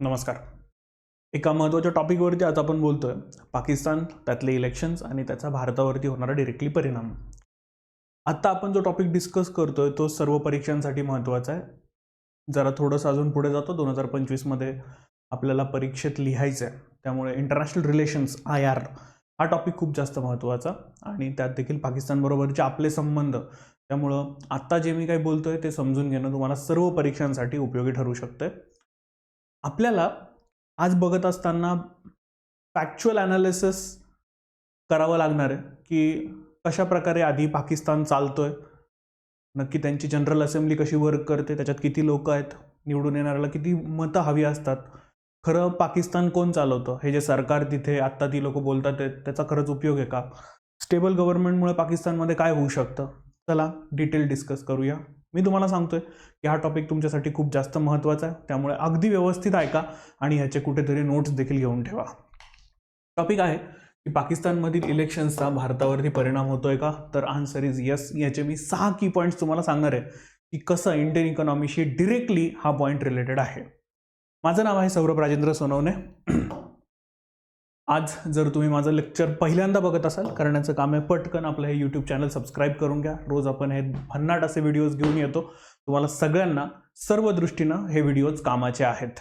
नमस्कार. एका महत्त्वाच्या टॉपिकवरती आज आपण बोलतोय पाकिस्तान त्यातले इलेक्शन्स आणि त्याचा भारतावरती होणारा डिरेक्टली परिणाम. आत्ता आपण जो टॉपिक डिस्कस करतोय तो सर्व परीक्षांसाठी महत्त्वाचा आहे. जरा थोडंसं अजून पुढे जातो. दोन हजार पंचवीसमध्ये आपल्याला परीक्षेत लिहायचं आहे त्यामुळे इंटरनॅशनल रिलेशन्स आय आर हा टॉपिक खूप जास्त महत्त्वाचा आणि त्यात देखील पाकिस्तानबरोबरचे आपले संबंध त्यामुळं आत्ता जे मी काही बोलतोय ते समजून घेणं तुम्हाला सर्व परीक्षांसाठी उपयोगी ठरू शकतं आपल्याला आज बघत असताना फॅक्च्युअल ॲनालिसिस करावं लागणार आहे की कशा प्रकारे आधी पाकिस्तान चालतो आहे नक्की त्यांची जनरल असेंब्ली कशी वर्क करते त्याच्यात किती लोक आहेत निवडून येणाऱ्याला किती मतं हवी असतात खरं पाकिस्तान कोण चालवतं? हे जे सरकार तिथे आत्ता ती लोक बोलतात त्याचा खरंच उपयोग आहे का? स्टेबल गव्हर्नमेंटमुळे पाकिस्तानमध्ये काय होऊ शकतं? चला डिटेल डिस्कस करूया. मी तुम्हाला सांगतोय की हा टॉपिक तुमच्यासाठी खूप जास्त महत्त्वाचा आहे. त्यामुळे अगदी व्यवस्थित ऐका आणि ह्याचे कुठेतरी नोट्स देखील घेऊन ठेवा. टॉपिक आहे की पाकिस्तानमधील इलेक्शन्सचा भारतावरती परिणाम होतोय का? तर आन्सर इज येस याचे मी सहा की पॉईंट्स तुम्हाला सांगणार आहे की कसं इंडियन इकॉनॉमीशी डिरेक्टली हा पॉईंट रिलेटेड आहे. माझं नाव आहे सौरभ राजेंद्र सोनवणे. आज जर तुम्ही माझं लेक्चर पहिल्यांदा बघत असाल करण्याचं काम आहे पटकन आपलं हे यूट्यूब चॅनल सबस्क्राईब करून घ्या. रोज आपण हे भन्नाट असे व्हिडिओज घेऊन येतो. तुम्हाला सगळ्यांना सर्व दृष्टीनं हे व्हिडिओज कामाचे आहेत.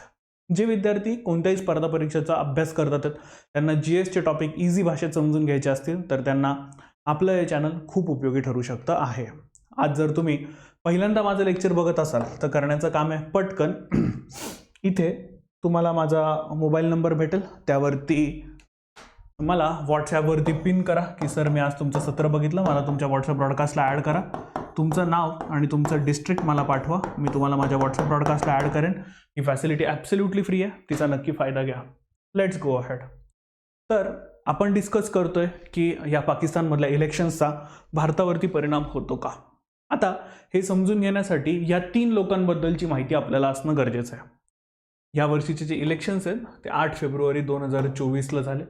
जे विद्यार्थी कोणत्याही स्पर्धा परीक्षेचा अभ्यास करतात आहेत, त्यांना जी एसचे टॉपिक इझी भाषेत समजून घ्यायचे असतील तर त्यांना आपलं हे चॅनल खूप उपयोगी ठरू शकतं आहे. आज जर तुम्ही पहिल्यांदा माझं लेक्चर बघत असाल तर करण्याचं काम आहे पटकन इथे तुम्हाला माझा मोबाईल नंबर भेटेल. त्यावरती मला व्हॉट्सॲपवरती पिन करा की सर मी आज तुमचं सत्र बघितलं मला तुमच्या व्हॉट्सअप ब्रॉडकास्टला ॲड करा. तुमचं नाव आणि तुमचं डिस्ट्रिक्ट मला पाठवा मी तुम्हाला माझ्या व्हॉट्सअप ब्रॉडकास्टला ॲड करेन. ही फॅसिलिटी ॲब्सल्युटली फ्री आहे तिचा नक्की फायदा घ्या. लेट्स गो अहेड तर आपण डिस्कस करतो आहे की या पाकिस्तानमधल्या इलेक्शन्सचा भारतावरती परिणाम होतो का? आता हे समजून घेण्यासाठी या तीन लोकांबद्दलची माहिती आपल्याला असणं गरजेचं आहे. या वर्षीचे जे इलेक्शन्स आहेत ते आठ फेब्रुवारी दोन हजार चोवीसला झाले.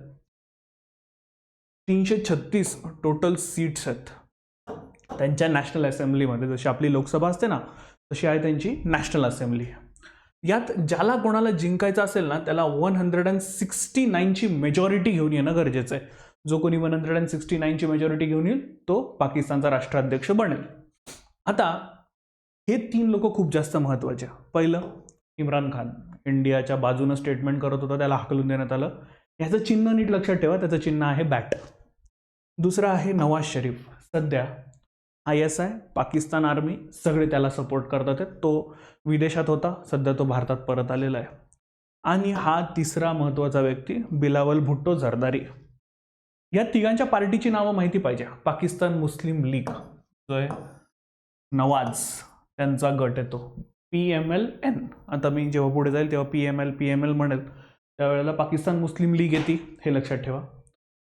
तीनशे छत्तीस टोटल सीट्स आहेत. त्यांच्या नॅशनल असेंब्लीमध्ये जशी आपली लोकसभा असते ना तशी आहे त्यांची नॅशनल असेंब्ली यात ज्याला कोणाला जिंकायचं असेल ना त्याला वन हंड्रेड अँड सिक्स्टी नाईनची मेजॉरिटी घेऊन येणं गरजेचं आहे. जो कोणी वन हंड्रेड अँड सिक्स्टी नाईनची मेजॉरिटी घेऊन येईल तो पाकिस्तानचा राष्ट्राध्यक्ष बनेल. आता हे तीन लोक खूप जास्त महत्त्वाचे. पहिलं इम्रान खान. इंडियाच्या बाजूनं स्टेटमेंट करत होता त्याला हाकलून देण्यात आलं. ह्याचं चिन्ह नीट लक्षात ठेवा त्याचं चिन्ह आहे बॅट दुसरं आहे नवाज शरीफ. सध्या I S I Pakistan army सगळे त्याला सपोर्ट करतात. होते तो विदेशात होता सध्या तो भारतात परत आलेला आहे. आणि हा तिसरा महत्त्वाचा व्यक्ती बिलावल भुट्टो झरदारी या तिघांच्या पार्टीची नावं माहिती पाहिजे. Pakistan Muslim League. जो आहे नवाज त्यांचा गट येतो पी एम एल एन. आता मी जेव्हा पुढे जाईल तेव्हा P M L P M L म्हणेल. त्यावेळेला पाकिस्तान मुस्लिम लीग येते हे लक्षात ठेवा.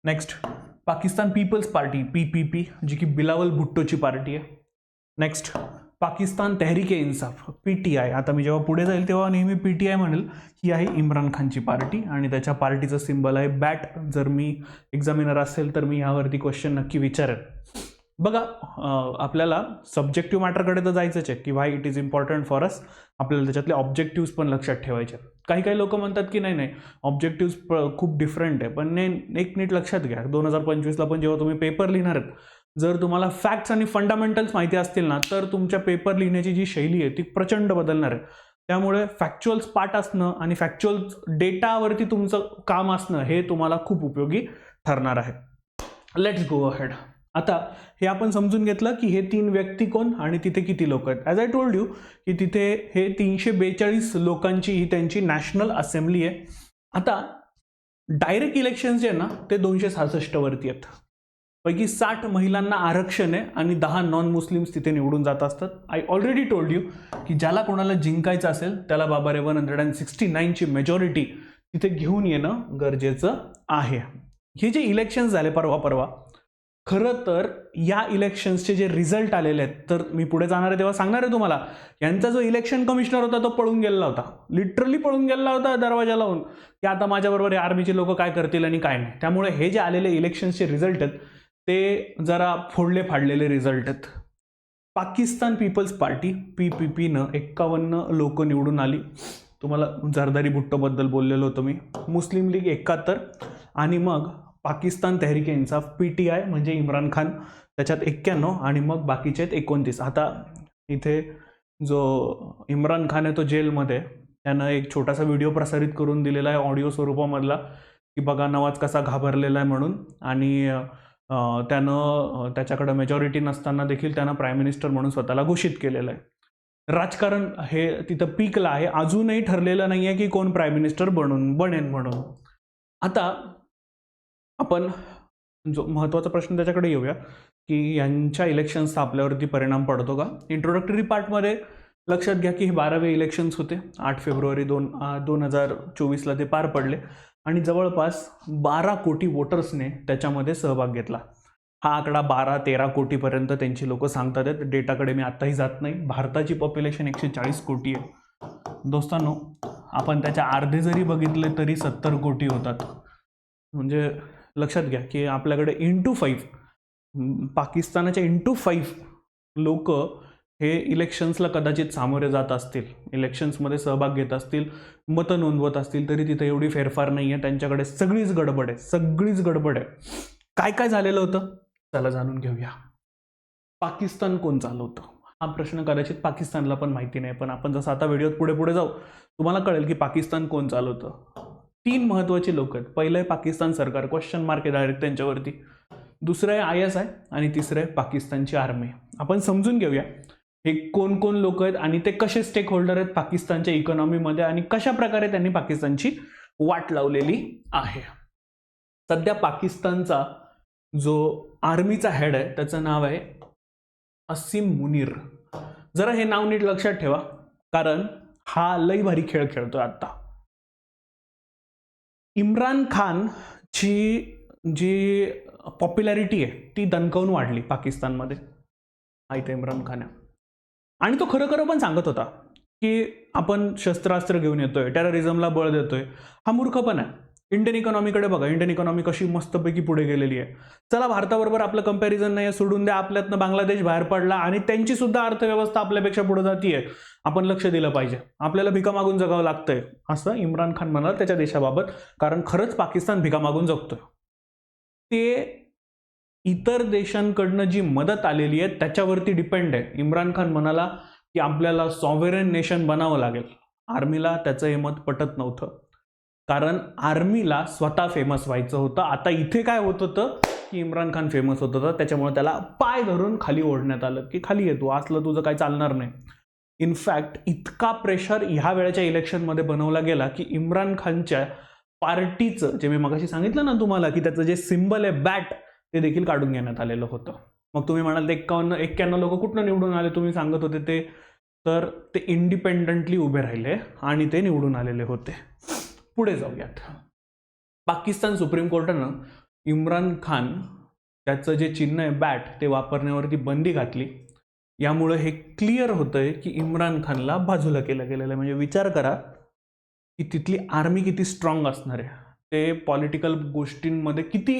Next Pakistan peoples party P P P जी की बिलावल भुट्टोची पार्टी आहे. Next Pakistan Tehreek e Insaf P T I आता मी जेव्हा पुढे जाईल तेव्हा नेहमी पी टी आय म्हणेल ही आहे इम्रान खानची पार्टी आणि त्याच्या पार्टीचं सिम्बल आहे बॅट जर मी एक्झामिनर असेल तर मी ह्यावरती क्वेश्चन नक्की विचारेन. बघा आपल्याला सब्जेक्टिव्ह मॅटरकडे तर जायचंच आहे की why it is important for us आपल्याला त्याच्यातले ऑब्जेक्टिव्स पण लक्षात ठेवायचे आहेत. काही काही लोक म्हणतात की नाही नाही ऑब्जेक्टिव्स खूप डिफरंट आहे. पण नाही एक नीट लक्षात घ्या. दोन हजार पंचवीसला पण जेव्हा तुम्ही पेपर लिहिणार आहेत जर तुम्हाला फॅक्ट्स आणि फंडामेंटल्स माहिती असतील ना तर तुमच्या पेपर लिहिण्याची जी शैली आहे ती प्रचंड बदलणार आहे. त्यामुळे फॅक्च्युअल्स पार्ट असणं आणि फॅक्च्युअल डेटावरती तुमचं काम असणं हे तुम्हाला खूप उपयोगी ठरणार आहे. लेट्स गो अहेड आता हे आपण समजून घेतलं की हे तीन व्यक्ती कोण आणि तिथे किती लोक आहेत. ॲज आय टोल्ड यू की तिथे हे तीनशे बेचाळीस लोकांची ही त्यांची नॅशनल असेंब्ली आहे. आता डायरेक्ट इलेक्शन्स जे आहे ना ते दोनशे सहासष्टवरती आहेत. पैकी साठ महिलांना आरक्षण आहे आणि दहा नॉन मुस्लिम्स तिथे निवडून जात असतात. आय ऑलरेडी टोल्ड यू की ज्याला कोणाला जिंकायचं असेल त्याला बाबा रे वन हंड्रेड अँड सिक्स्टी नाईनची मेजॉरिटी तिथे घेऊन येणं गरजेचं आहे. हे जे इलेक्शन्स झाले परवा परवा खरं तर या इलेक्शन्सचे जे रिझल्ट आलेले आहेत तर मी पुढे जाणार आहे तेव्हा सांगणार आहे तुम्हाला यांचा जो इलेक्शन कमिशनर होता तो पळून गेलेला होता. लिटरली पळून गेलेला होता दरवाजा लावून. की आता माझ्याबरोबर हे आर्मीचे लोक काय करतील आणि काय नाही. त्यामुळे हे जे आलेले इलेक्शन्सचे रिझल्ट आहेत ते जरा फोडले फाडलेले रिझल्ट आहेत. Pakistan peoples party P P पीनं एक्कावन्न लोक निवडून आली. तुम्हाला जरदारी भुट्टोबद्दल बोललेलो होतो मी. मुस्लिम लीग एकाहत्तर. आणि मग पाकिस्तान तहरीक इन्साफ पी टी आय म्हणजे इम्रान खान त्याच्यात एक्क्याण्णव आणि मग बाकीचे आहेत एकोणतीस. आता इथे जो इम्रान खान आहे तो जेलमध्ये त्यानं एक छोटासा व्हिडिओ प्रसारित करून दिलेला आहे ऑडिओ स्वरूपामधला की बघा नवाज कसा घाबरलेला आहे म्हणून. आणि त्यानं त्याच्याकडं मेजॉरिटी नसताना देखील त्यानं प्राईम मिनिस्टर म्हणून स्वतःला घोषित केलेलं आहे. राजकारण हे तिथं पीकला आहे. अजूनही ठरलेलं नाही आहे की कोण प्राईम मिनिस्टर बनून बनेन म्हणून. आता आपण जो महत्त्वाचा प्रश्न त्याच्याकडे येऊया की यांच्या इलेक्शन्सचा आपल्यावरती परिणाम पडतो का? इंट्रोडक्टरी पार्टमध्ये लक्षात घ्या की हे बारावे इलेक्शन्स होते. आठ फेब्रुवारी दोन दोन हजार चोवीसला ते पार पडले आणि जवळपास बारा कोटी वोटर्सने त्याच्यामध्ये सहभाग घेतला. हा आकडा बारा तेरा कोटीपर्यंत त्यांची लोक सांगतात आहेत. डेटाकडे मी आत्ताही जात नाही. भारताची पॉप्युलेशन एकशे चाळीस कोटी आहे. दोस्तांनो आपण त्याच्या अर्धे जरी बघितले तरी सत्तर कोटी होतात. म्हणजे लक्षात घ्या की आपल्याकडे इंटू फाईव्ह पाकिस्तानाच्या इंटू फाईव्ह लोक हे इलेक्शन्सला कदाचित सामोरे जात असतील. इलेक्शन्समध्ये सहभाग घेत असतील मतं नोंदवत असतील तरी तिथे एवढी फेरफार नाही आहे त्यांच्याकडे सगळीच गडबड आहे. सगळीच गडबड आहे. काय काय झालेलं होतं? त्याला जाणून घेऊया. पाकिस्तान कोण चालवतं? हा प्रश्न कदाचित पाकिस्तानला पण माहिती नाही पण आपण जसं आता व्हिडिओत पुढे पुढे जाऊ तुम्हाला कळेल की पाकिस्तान कोण चालवतं? तीन महत्त्वाचे लोक आहेत. पहिलं आहे पाकिस्तान सरकार क्वेश्चन मार्क आहे डायरेक्ट त्यांच्यावरती. दुसरं आहे आय एस आय आणि तिसरं आहे पाकिस्तानची आर्मी आपण समजून घेऊया हे कोण कोण लोक आहेत आणि ते कसे स्टेक होल्डर आहेत पाकिस्तानच्या इकॉनॉमीमध्ये आणि कशा प्रकारे त्यांनी पाकिस्तानची वाट लावलेली आहे. सध्या पाकिस्तानचा जो आर्मीचा हेड आहे त्याचं नाव आहे असीम मुनीर. जरा हे नाव नीट लक्षात ठेवा कारण हा लई भारी खेळ खेळतोय आत्ता इम्रान खानची जी पॉप्युलॅरिटी आहे ती दणकवून वाढली पाकिस्तानमध्ये. हा इम्रान खान आहे. आणि तो खरं खरं पण सांगत होता की आपण शस्त्रास्त्र घेऊन येतोय टेररिझमला बळ देतोय. हा मूर्ख पण आहे. इंडियन इकॉनॉमीकडे बघा. इंडियन इकॉनॉमी कशी मस्तपैकी पुढे गेलेली आहे. चला भारताबरोबर आपलं कंपॅरिझन नाही आहे सोडून द्या. आपल्यातनं बांगलादेश बाहेर पडला आणि त्यांची सुद्धा अर्थव्यवस्था आपल्यापेक्षा पुढे जातीये. आपण लक्ष दिलं पाहिजे. आपल्याला भिका मागून जगावं लागतंय. असं इम्रान खान म्हणाल त्याच्या देशाबाबत. कारण खरंच पाकिस्तान भिका मागून जगतोय. ते इतर देशांकडनं जी मदत आलेली आहे त्याच्यावरती डिपेंड आहे. इम्रान खान म्हणाला की आपल्याला सॉव्हेरन नेशन बनावं लागेल. आर्मीला त्याचं हे मत पटत नव्हतं. कारण आर्मीला स्वतः फेमस व्हायचं होतं. आता इथे काय होत होतं? की इम्रान खान फेमस होत होता. त्याच्यामुळे त्याला पाय धरून खाली ओढण्यात आलं की खाली येतो असलं तुझं काही चालणार नाही. इनफॅक्ट इतका प्रेशर ह्या वेळेच्या इलेक्शनमध्ये बनवला गेला की इम्रान खानच्या पार्टीचं जे मी मगाशी सांगितलं ना तुम्हाला की त्याचं जे सिम्बल आहे बॅट ते देखील काढून घेण्यात आलेलं होतं. मग तुम्ही म्हणाल एक्कावन्न एक्क्याण्णव लोक कुठनं निवडून आले? तुम्ही सांगत होते ते. तर ते इंडिपेंडंटली उभे राहिले आणि ते निवडून आलेले होते. पुढे जाऊयात. पाकिस्तान सुप्रीम कोर्टानं इम्रान खान त्याचं जे चिन्ह आहे बॅट ते वापरण्यावरती बंदी घातली. यामुळं हे क्लिअर होतंय की इम्रान खानला बाजूला केलं गेलेलं आहे. म्हणजे विचार करा की तिथली आर्मी किती स्ट्रॉंग असणार आहे. ते पॉलिटिकल गोष्टींमध्ये किती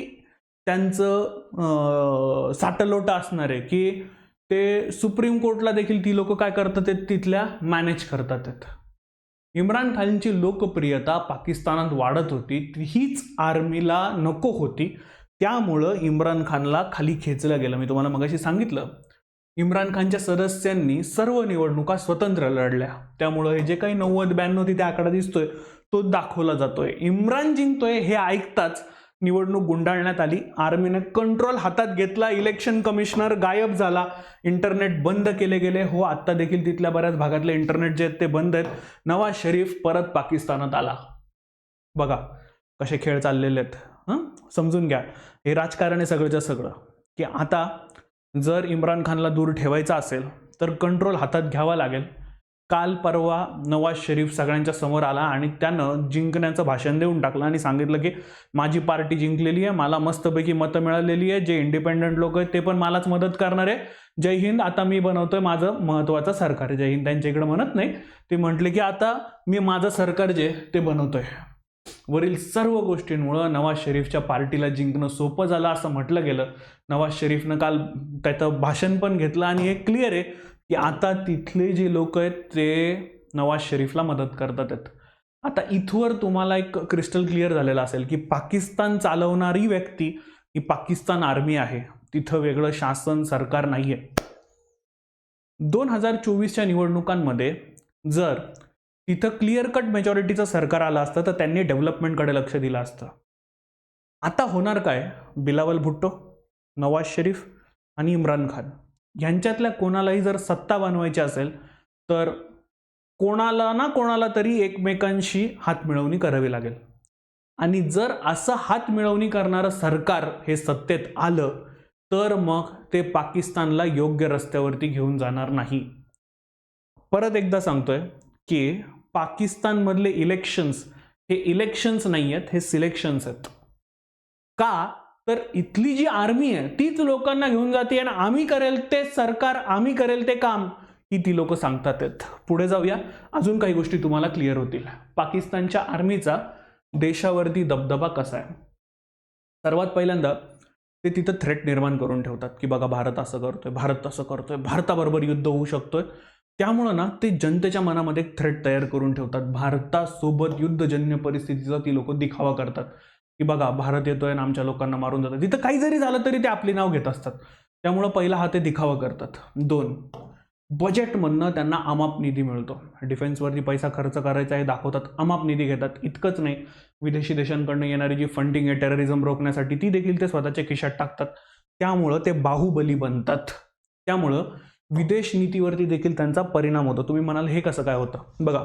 त्यांचं साटलोटा असणार आहे की ते सुप्रीम कोर्टला देखील ती लोक काय करतात तिथल्या मॅनेज करतात. आहेत इम्रान खानची लोकप्रियता पाकिस्तानात वाढत होती हीच आर्मीला नको होती. त्यामुळं इम्रान खानला खाली खेचलं गेलं. मी तुम्हाला मगाशी सांगितलं इम्रान खानच्या सदस्यांनी सर्व निवडणुका स्वतंत्र लढल्या. त्यामुळं हे जे काही नव्वद ब्याण्णव तिथे आकडा दिसतोय तो दाखवला जातोय. इम्रान जिंकतोय हे ऐकताच निवडणूक गुंडाळण्यात आली. आर्मीने कंट्रोल हातात घेतला. इलेक्शन कमिशनर गायब झाला. इंटरनेट बंद केले गेले. हो आत्ता देखील तिथल्या बऱ्याच भागातले इंटरनेट जे आहेत ते बंद आहेत. नवाज शरीफ परत पाकिस्तानात आला. बघा कसे खेळ चाललेले आहेत. हं? समजून घ्या. हे राजकारण आहे सगळंच्या सगळं. की आता जर इम्रान खानला दूर ठेवायचा असेल तर कंट्रोल हातात घ्यावा लागेल. काल परवा नवाज शरीफ सगळ्यांच्या समोर आला आणि त्यानं जिंकण्याचं भाषण देऊन टाकलं आणि सांगितलं की माझी पार्टी जिंकलेली आहे मला मस्तपैकी मतं मिळालेली आहे जे इंडिपेंडंट लोक आहेत ते पण मलाच मदत करणार आहे. जय हिंद आता मी बनवतोय माझं महत्त्वाचं सरकार. जय हिंद त्यांच्या इकडे म्हणत नाही. ते म्हटले की आता मी माझं सरकार जे ते बनवतोय. वरील सर्व गोष्टींमुळं नवाज शरीफच्या पार्टीला जिंकणं सोपं झालं असं म्हटलं गेलं. नवाज शरीफनं काल त्याचं भाषण पण घेतलं आणि हे क्लिअर आहे. की आता तिथले जे लोक आहेत ते नवाज शरीफला मदत करतात आहेत. आता इथवर तुम्हाला एक क्रिस्टल क्लिअर झालेलं असेल की पाकिस्तान चालवणारी व्यक्ती ही पाकिस्तान आर्मी आहे. तिथं वेगळं शासन सरकार नाहीये. दोन हजार चोवीसच्या निवडणुकांमध्ये जर तिथं क्लिअर कट मेजॉरिटीचं सरकार आलं असतं तर त्यांनी डेव्हलपमेंटकडे लक्ष दिलं असतं. आता होणार काय? बिलावल भुट्टो नवाज शरीफ आणि इम्रान खान. यांच्यातल्या कोणालाही जर सत्ता बनवायची असेल तर कोणाला ना कोणाला तरी एकमेकांशी हात मिळवणी करावी लागेल. आणि जर असं हात मिळवणी करणारं सरकार हे सत्तेत आलं तर मग ते पाकिस्तानला योग्य रस्त्यावरती घेऊन जाणार नाही. परत एकदा सांगतोय की पाकिस्तानमधले इलेक्शन्स हे इलेक्शन्स नाही आहेत हे सिलेक्शन्स आहेत. का? तर इथली जी आर्मी आहे तीच लोकांना घेऊन जाते आणि आम्ही करेल ते सरकार आम्ही करेल ते काम ही ती लोक सांगतात आहेत. पुढे जाऊया. अजून काही गोष्टी तुम्हाला क्लिअर होतील. पाकिस्तानच्या आर्मीचा देशावरती दबदबा कसा आहे? सर्वात पहिल्यांदा ते तिथं थ्रेट निर्माण करून ठेवतात की बघा भारत असं करतोय भारत तसं करतोय भारताबरोबर युद्ध होऊ शकतोय. त्यामुळं ना ते जनतेच्या मनामध्ये एक थ्रेट तयार करून ठेवतात. भारतासोबत युद्धजन्य परिस्थितीचा ती लोक दिखावा करतात. की बघा भारत येतोय आणि आमच्या लोकांना मारून जातात. तिथं काही जरी झालं तरी ते आपली नाव घेत असतात. त्यामुळं पहिला हा ते दिखावा करतात. दोन बजेटमधनं त्यांना अमाप निधी मिळतो. डिफेन्सवरती पैसा खर्च करायचा आहे दाखवतात. अमाप निधी घेतात. इतकंच नाही विदेशी देशांकडनं येणारी जी फंडिंग आहे टेररिझम रोखण्यासाठी ती देखील ते स्वतःच्या खिशात टाकतात. त्यामुळं ते बाहुबली बनतात. त्यामुळं विदेश नीतीवरती देखील त्यांचा परिणाम होतो. तुम्ही म्हणाल हे कसं काय होतं? बघा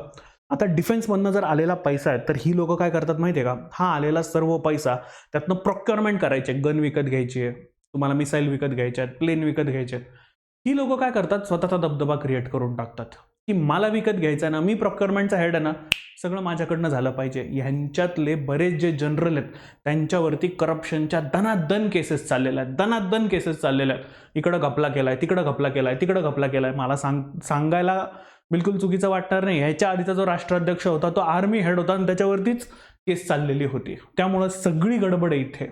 आता डिफेन्समधनं जर आलेला पैसा आहे तर ही लोक काय करतात माहिती आहे का? हा आलेला सर्व पैसा त्यातनं प्रोक्युरमेंट करायचे. गन विकत घ्यायची आहे तुम्हाला मिसाईल विकत घ्यायचे आहेत प्लेन विकत घ्यायचे आहेत. ही लोक काय करतात? स्वतःचा दबदबा क्रिएट करून टाकतात. की मला विकत घ्यायचं आहे ना मी प्रोक्युरमेंटचा हेड आहे ना सगळं माझ्याकडनं झालं पाहिजे. ह्यांच्यातले बरेच जे जनरल आहेत त्यांच्यावरती करप्शनच्या दनादन केसेस चाललेल्या आहेत. दनादन केसेस चाललेल्या आहेत. इकडं घपला केला आहे तिकडं घपला केला आहे तिकडं घपला केला आहे मला सांग सांगायला बिलकुल चुकीचं वाटणार नाही. ह्याच्या आधीचा जो राष्ट्राध्यक्ष होता तो आर्मी हेड होता आणि त्याच्यावरतीच केस चाललेली होती. त्यामुळं सगळी गडबड आहे इथे.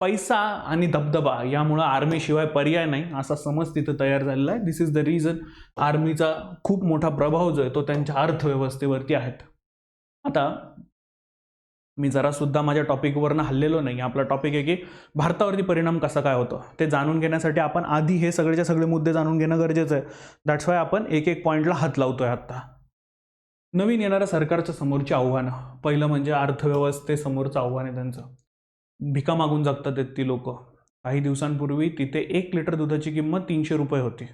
पैसा आणि दबदबा यामुळं आर्मीशिवाय पर्याय नाही असा समज तिथं तयार झालेला आहे. दिस इज द रिझन आर्मीचा खूप मोठा प्रभाव जो आहे तो त्यांच्या अर्थव्यवस्थेवरती आहेत आता मी जरासुद्धा माझ्या टॉपिकवरनं हल्लेलो नाही. आपला टॉपिक आहे की भारतावरती परिणाम कसा काय होतो? ते जाणून घेण्यासाठी आपण आधी हे सगळेचे सगळे मुद्दे जाणून घेणं गरजेचं आहे. दॅट्स वाय आपण एक एक पॉईंटला हात लावतो आहे आत्ता. नवीन येणाऱ्या सरकारच्या समोरची आव्हानं. पहिलं म्हणजे अर्थव्यवस्थेसमोरचं आव्हान आहे त्यांचं. भिका मागून जगतात आहेत ती लोक. काही दिवसांपूर्वी तिथे एक लिटर दुधाची किंमत तीनशे रुपये होती.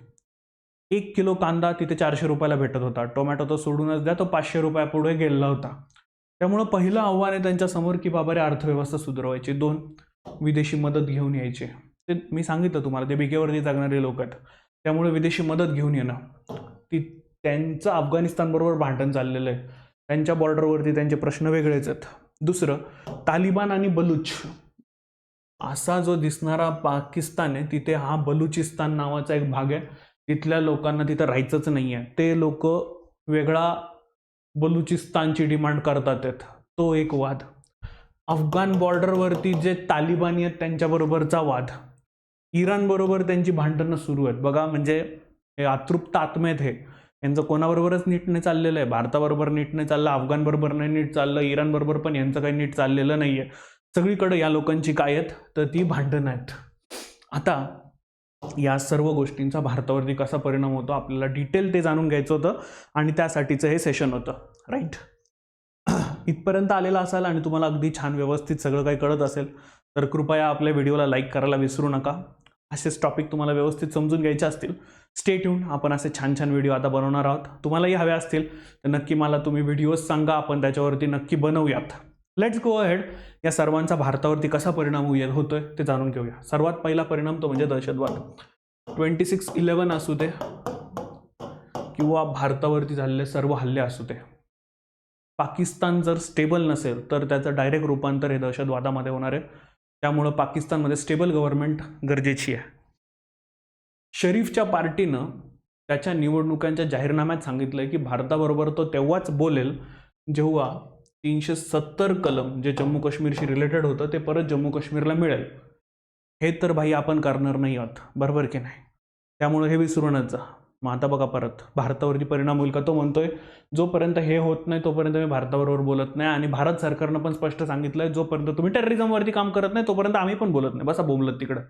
एक किलो कांदा तिथे चारशे रुपयाला भेटत होता. टोमॅटो तर सोडूनच द्या तो पाचशे रुपयापुढे गेलेला होता. त्यामुळं पहिलं आव्हान आहे त्यांच्यासमोर की बाबा रे अर्थव्यवस्था सुधारवायची. दोन विदेशी मदत घेऊन यायचे. ते मी सांगितलं तुम्हाला ते भिकेवरती जगणारे लोक आहेत. त्यामुळे विदेशी मदत घेऊन येणं. ती त्यांचं अफगाणिस्तानबरोबर भांडण चाललेलं आहे. त्यांच्या बॉर्डरवरती त्यांचे प्रश्न वेगळेच आहेत. दुसरं तालिबान आणि बलूच. असा जो दिसणारा पाकिस्तान आहे तिथे हा बलुचिस्तान नावाचा एक भाग आहे. तिथल्या लोकांना तिथं राहायचंच नाही आहे ते लोक वेगळा बलुचिस्तानची डिमांड करतात आहेत. तो एक वाद. अफगाण बॉर्डरवरती जे तालिबानी आहेत त्यांच्याबरोबरचा वाद. इराणबरोबर त्यांची भांडणं सुरू आहेत. बघा म्हणजे हे अतृप्त आत्मेत हे. यांचं कोणाबरोबरच नीट नाही चाललेलं आहे. भारताबरोबर नीट नाही चाललं अफगाणबरोबर नाही नीट चाललं इराणबरोबर पण यांचं काही नीट चाललेलं नाही आहे सगळीकडे या लोकांची काय आहेत? तर ती भांडणं आहेत. आता या सर्व गोष्टींचा भारतावरती कसा परिणाम होतो आपल्याला डिटेल ते जाणून घ्यायचं होतं आणि त्यासाठीचं हे सेशन होतं. राईट इथपर्यंत आलेला असाल आणि तुम्हाला अगदी छान व्यवस्थित सगळं काही कळत असेल तर कृपया आपल्या व्हिडिओला लाईक करायला विसरू नका. असेच टॉपिक तुम्हाला व्यवस्थित समजून घ्यायचे असतील. स्टेट येऊन आपण असे छान छान व्हिडिओ आता बनवणार आहोत. तुम्हालाही हवे असतील तर नक्की मला तुम्ही व्हिडिओज सांगा आपण त्याच्यावरती नक्की बनवूयात. लेट्स गो अहेड या सर्वांचा भारतावरती कसा परिणाम होईल होतोय ते जाणून घेऊया. सर्वात पहिला परिणाम तो म्हणजे दहशतवाद. ट्वेंटी सिक्स इलेवन असू दे किंवा भारतावरती झालेले सर्व हल्ले असू दे. पाकिस्तान जर स्टेबल नसेल तर त्याचं डायरेक्ट रूपांतर हे दहशतवादामध्ये होणार आहे. त्यामुळं पाकिस्तानमध्ये स्टेबल गव्हर्नमेंट गरजेची आहे. शरीफच्या पार्टीनं त्याच्या निवडणुकांच्या जाहीरनाम्यात सांगितलं आहे की भारताबरोबर तो तेव्हाच बोलेल जेव्हा तीनशे सत्तर कलम जे जम्मू काश्मीरशी रिलेटेड होतं ते परत जम्मू काश्मीरला मिळेल. हे तर भाई आपण करणार नाही आहोत. बरोबर की नाही? त्यामुळे हे विसरूनच जा मग आता बघा परत. भारतावरती परिणाम होईल का तो म्हणतोय. जोपर्यंत हे होत नाही तोपर्यंत मी भारताबरोबर बोलत नाही. आणि भारत सरकारनं पण स्पष्ट सांगितलं आहे जोपर्यंत तुम्ही टेररिझमवरती काम करत नाही तोपर्यंत आम्ही पण बोलत नाही. बसा बोमलत तिकडं.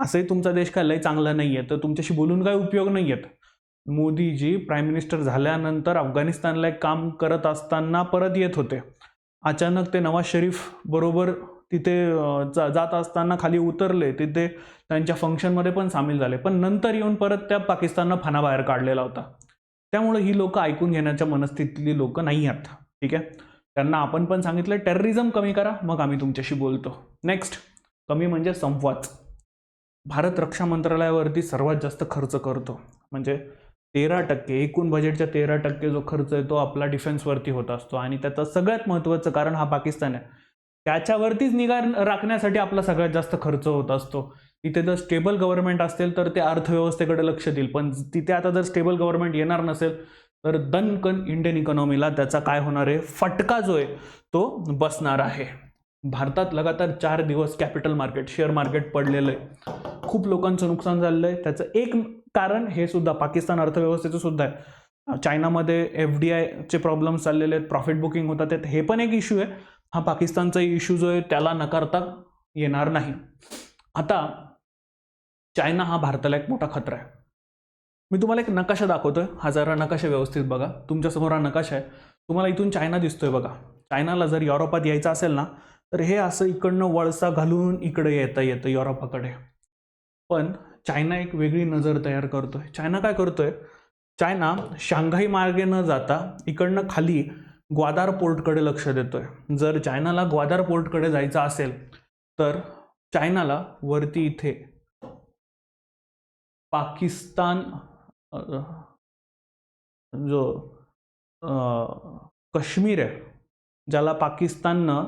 असंही तुमचा देश काय लय चांगला नाही आहे तर तुमच्याशी बोलून काय उपयोग नाही आहेत मोदीजी प्राईम मिनिस्टर झाल्यानंतर अफगाणिस्तानला एक काम करत असताना परत येत होते. अचानक ते नवाज शरीफ बरोबर तिथे जा जात असताना खाली उतरले. तिथे त्यांच्या फंक्शनमध्ये पण सामील झाले. पण नंतर येऊन परत त्या पाकिस्ताननं फानाबाहेर काढलेला होता. त्यामुळे ही लोक ऐकून घेण्याच्या मनस्थितीतली लोक नाही आहेत. ठीक आहे? त्यांना आपण पण सांगितलं टेररिझम कमी करा मग आम्ही तुमच्याशी बोलतो. नेक्स्ट कमी म्हणजे संवाद. भारत रक्षा मंत्रालयावरती सर्वात जास्त खर्च करतो. म्हणजे तेरा टक्के एकूण बजेटच्या तेरा टक्के जो खर्च आहे तो आपला डिफेन्सवरती होत असतो आणि त्याचं सगळ्यात महत्त्वाचं कारण हा पाकिस्तान आहे. त्याच्यावरतीच निगा राखण्यासाठी आपला सगळ्यात जास्त खर्च होत असतो. तिथे जर स्टेबल गव्हर्नमेंट असेल तर ते अर्थव्यवस्थेकडे लक्ष देईल. पण तिथे आता जर स्टेबल गव्हर्नमेंट येणार नसेल तर दणकन इंडियन इकॉनॉमीला त्याचा काय होणार आहे? फटका जो आहे तो बसणार आहे. भारतात लगातार चार दिवस कॅपिटल मार्केट शेअर मार्केट पडलेलं आहे. खूप लोकांचं नुकसान झालेलं आहे. त्याचं एक कारण हे सुद्धा पाकिस्तान अर्थव्यवस्थेचं सुद्धा आहे. चायनामध्ये एफ डी आयचे प्रॉब्लेम्स चाललेले आहेत प्रॉफिट बुकिंग होतात आहेत हे पण एक इश्यू आहे. हा पाकिस्तानचा इश्यू जो आहे त्याला नकारता येणार नाही. आता चायना हा भारताला एक मोठा खतरा आहे. मी तुम्हाला एक नकाशा दाखवतोय. हा जरा नकाशा व्यवस्थित बघा. तुमच्यासमोर हा नकाशा आहे. तुम्हाला इथून चायना दिसतोय बघा. चायनाला जर युरोपात यायचं असेल ना तर हे असं इकडनं वळसा घालून इकडे येता येतं युरोपाकडे. पण चायना एक वेगळी नजर तयार करतोय. चायना काय करतोय? चायना शांघाई मार्गे न जाता इकडनं खाली ग्वादार पोर्टकडे लक्ष देतोय. जर चायनाला ग्वादार पोर्टकडे जायचं असेल तर चायनाला वरती इथे पाकिस्तान जो काश्मीर आहे ज्याला पाकिस्ताननं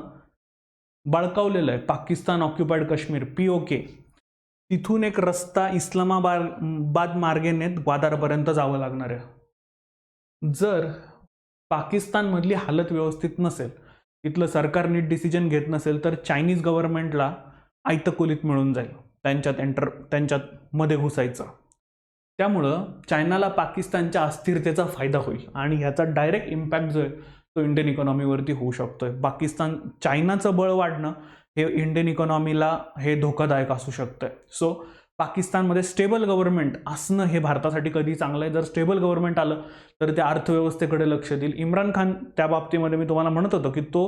बळकावलेलं आहे Pakistan occupied Kashmir P O K तिथून एक रस्ता इस्लामाबाद बाद मार्गेने ग्वादारपर्यंत जावं लागणार आहे. जर पाकिस्तानमधली हालत व्यवस्थित नसेल तिथलं सरकार नीट डिसिजन घेत नसेल तर चायनीज गव्हर्नमेंटला आयतकुलीत मिळून जाईल त्यांच्यात एंटर त्यांच्यात मध्ये घुसायचं. त्यामुळं चायनाला पाकिस्तानच्या अस्थिरतेचा फायदा होईल आणि ह्याचा डायरेक्ट इम्पॅक्ट जो आहे तो इंडियन इकॉनॉमीवरती होऊ शकतोय. पाकिस्तान चायनाचं बळ वाढणं हे इंडियन इकॉनॉमीला हे धोकादायक असू शकतं सो पाकिस्तानमध्ये स्टेबल गव्हर्नमेंट असणं हे भारतासाठी कधी चांगलं आहे. जर स्टेबल गव्हर्नमेंट आलं तर ते अर्थव्यवस्थेकडे लक्ष देईल. इम्रान खान त्या बाबतीमध्ये मी तुम्हाला म्हणत होतो की तो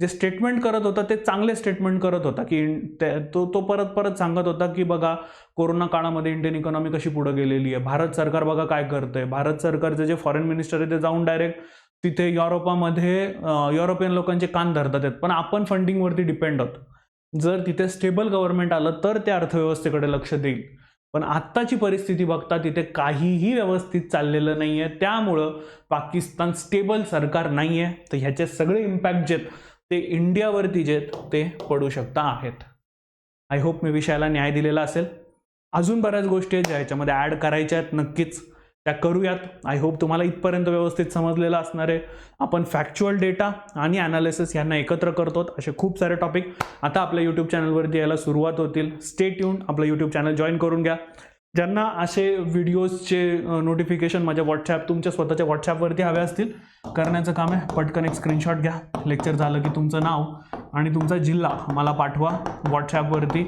जे स्टेटमेंट करत होता ते चांगले स्टेटमेंट करत होता. की तो तो परत परत सांगत होता की बघा कोरोना काळामध्ये इंडियन इकॉनॉमी कशी पुढे गेलेली आहे. भारत सरकार बघा काय करतंय. भारत सरकारचे जे फॉरेन मिनिस्टर आहे ते जाऊन डायरेक्ट तिथे युरोपामध्ये युरोपियन लोकांचे कान धरतात आहेत. पण आपण फंडिंगवरती डिपेंड होतो जर तिथे स्टेबल गव्हर्नमेंट आलं तर ते अर्थव्यवस्थेकडे लक्ष देईल. पण आत्ताची परिस्थिती बघता तिथे काहीही व्यवस्थित चाललेलं नाही आहे त्यामुळं पाकिस्तान स्टेबल सरकार नाही आहे तर ह्याचे सगळे इम्पॅक्ट जे आहेत ते इंडियावरती जे आहेत ते पडू शकता आहेत. आय होप मी विषयाला न्याय दिलेला असेल. अजून बऱ्याच गोष्टी आहेत ज्या ह्याच्यामध्ये ॲड करायच्या आहेत नक्कीच. त्या करूयात. आय होप तुम्हाला इथपर्यंत व्यवस्थित समजलेलं असणार आहे. आपण फॅक्च्युअल डेटा आणि ॲनालिसिस यांना एकत्र करतो असे खूप सारे टॉपिक आता आपल्या यूट्यूब चॅनलवरती यायला सुरुवात होतील. स्टेट येऊन आपलं यूट्यूब चॅनल जॉईन करून घ्या. ज्यांना असे व्हिडिओजचे नोटिफिकेशन माझ्या व्हॉट्सॲप तुमच्या स्वतःच्या व्हॉट्सॲपवरती हवे असतील करण्याचं काम आहे. पटकन एक स्क्रीनशॉट घ्या. लेक्चर झालं की तुमचं नाव आणि तुमचा जिल्हा मला पाठवा. व्हॉट्सॲपवरती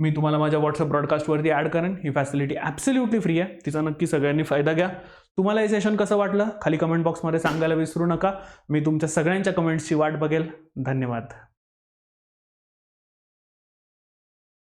मी तुम्हाला माझ्या व्हॉट्सअप ब्रॉडकास्टवरती ॲड करेन. ही फॅसिलिटी ॲब्सल्युटली फ्री आहे. तिचा नक्की सगळ्यांनी फायदा घ्या. तुम्हाला हे सेशन कसं वाटलं? खाली कमेंट बॉक्समध्ये सांगायला विसरू नका. मी तुमच्या सगळ्यांच्या कमेंट्सची वाट बघेल. धन्यवाद.